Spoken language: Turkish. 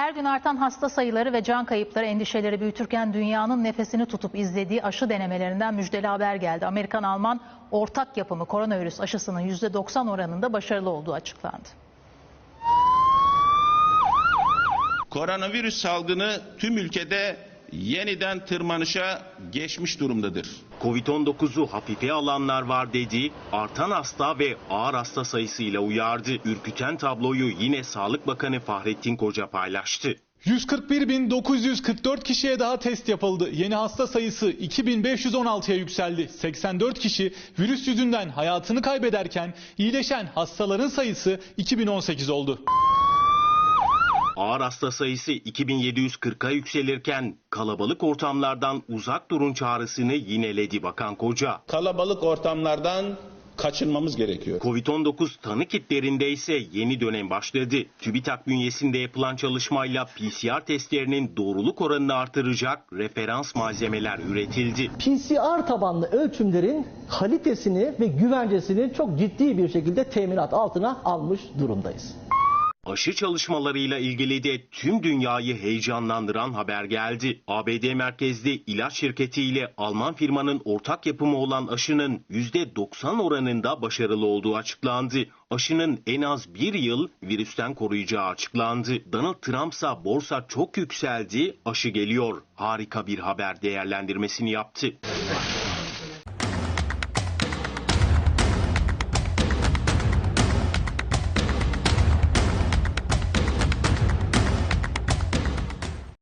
Her gün artan hasta sayıları ve can kayıpları endişeleri büyütürken dünyanın nefesini tutup izlediği aşı denemelerinden müjdeli haber geldi. Amerikan-Alman ortak yapımı koronavirüs aşısının %90 oranında başarılı olduğu açıklandı. Koronavirüs salgını tüm ülkede yeniden tırmanışa geçmiş durumdadır. Covid-19'u hafife alanlar var dedi, artan hasta ve ağır hasta sayısıyla uyardı. Ürküten tabloyu yine Sağlık Bakanı Fahrettin Koca paylaştı. 141.944 kişiye daha test yapıldı. Yeni hasta sayısı 2516'ya yükseldi. 84 kişi virüs yüzünden hayatını kaybederken iyileşen hastaların sayısı 2018 oldu. Ağır hasta sayısı 2740'a yükselirken kalabalık ortamlardan uzak durun çağrısını yineledi Bakan Koca. kalabalık ortamlardan kaçınmamız gerekiyor. Covid-19 tanı kitlerinde ise yeni dönem başladı. TÜBİTAK bünyesinde yapılan çalışmayla PCR testlerinin doğruluk oranını artıracak referans malzemeler üretildi. PCR tabanlı ölçümlerin kalitesini ve güvencesini çok ciddi bir şekilde teminat altına almış durumdayız. Aşı çalışmalarıyla ilgili de tüm dünyayı heyecanlandıran haber geldi. ABD merkezli ilaç şirketi ile Alman firmanın ortak yapımı olan aşının %90 oranında başarılı olduğu açıklandı. Aşının en az bir yıl virüsten koruyacağı açıklandı. Donald Trump'sa borsa çok yükseldi, aşı geliyor. Harika bir haber değerlendirmesini yaptı.